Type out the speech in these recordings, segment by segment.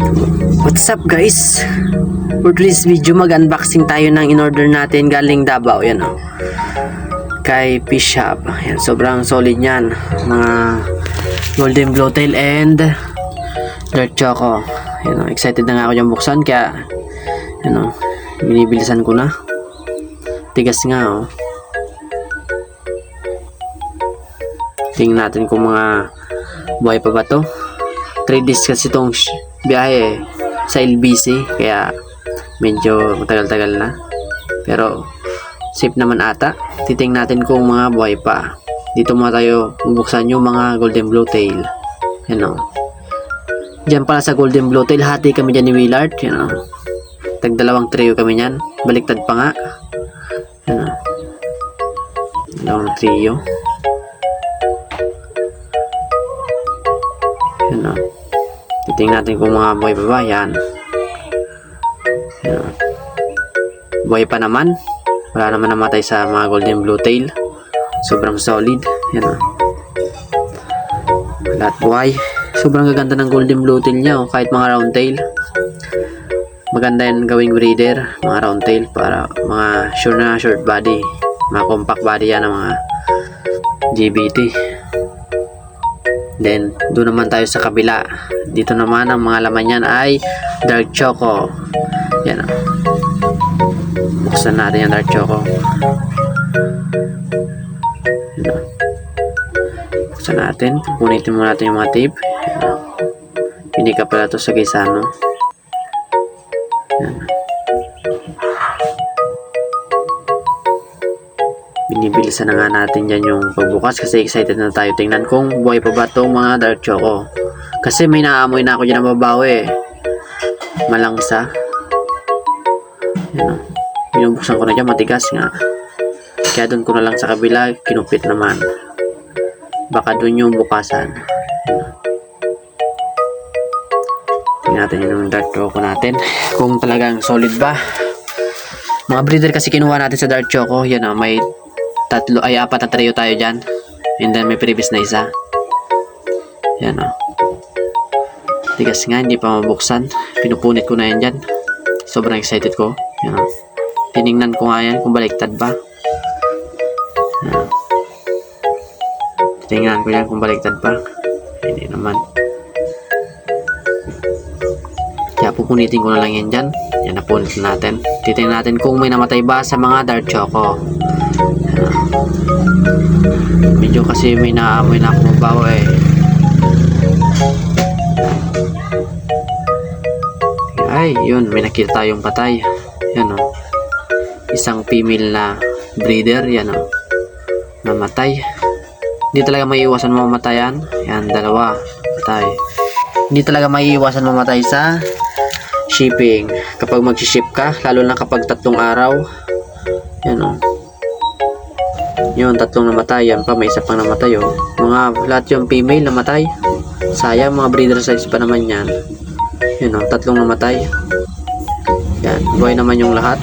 What's up guys? For today's video mag-unboxing tayo ng in-order natin galing Davao yan oh. Kay Fish Shop. Yan, sobrang solid niyan. Mga golden blowtail and dark choco. Yan, oh, excited na nga ako dyan buksan kaya yan oh, binibilisan ko na. Tigas nga oh. Tingnan natin kung mga buhay pa ba to. 3 days kasi itong biyahe eh, sa LBC kaya medyo matagal-tagal na. Pero safe naman ata. Titingnan natin kung mga buhay pa. Dito muna tayo bubuksan yung mga golden blowtail yan o. Dyan pala sa golden blowtail hati kami dyan ni Willard. Yan o. Tag dalawang trio kami yan baliktad pa nga. Yan o. Dalawang trio. Yan o Titingnan natin kung mga buhay pa ba. Yan. Yan. Buhay pa naman. Wala naman namatay sa mga golden blue tail. Sobrang solid. Yan o. Lahat buhay. Sobrang gaganda ng golden blue tail niya. Oh, kahit mga round tail. Maganda yan gawing breeder. Mga round tail para mga sure na short body. Mga compact body yan ng mga GBT. Then, doon naman tayo sa kabila. Dito naman ang mga laman yan ay dark choco. Yan. Buksan natin yung dark choco. Yan. Buksan natin. Punitin muna natin yung mga tape. Yan. Hindi ka pala to sa Gaisano. Yan binibilisan na nga natin dyan yung pagbukas kasi excited na tayo. Tingnan kung buhay pa ba itong mga dark choco. Kasi may naamoy na ako dyan na mabaho eh. Malangsa. Yan binubuksan ko na dyan matigas nga. Kaya doon ko na lang sa kabila kinupit naman. Baka doon yung bukasan. Tingnan natin yung dark choco natin. Kung talagang solid ba. Mga breeder kasi kinuha natin sa dark choco. Yan o may tatlo ay apat na trio tayo dyan. And then may previous na isa. Yan o tigas nga hindi pa mabuksan. Pinupunit ko na yan dyan. Sobrang excited ko. Yan o tiningnan ko nga yan kung baliktad ba. Yan o. tiningnan ko yan kung baliktad pa hindi naman. Kaya pupunitin ko na lang yan dyan. Yan napunit natin. Titingnan natin kung may namatay ba sa mga dark choco medyo kasi may naamoy na ako mabaho eh. Ay yun may nakita tayong patay. Yan o isang female na breeder yan o namatay hindi talaga may iwasan mamatayan. Yan dalawa. Patay. Hindi talaga may iwasan mamatay sa shipping. Kapag mag-ship ka lalo na kapag tatlong araw. Yan o yun, tatlong namatay. Yan pa, may isa pang namatay, oh. Mga, lahat yung female namatay. Sayang, mga breeder size pa naman yan. Yun, oh, tatlong namatay. Yan, buhay naman yung lahat.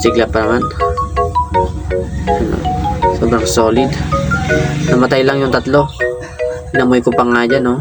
Sigla pa naman. Yun, oh. Sobrang solid. Namatay lang yung tatlo. Inamoy ko pa nga dyan, oh.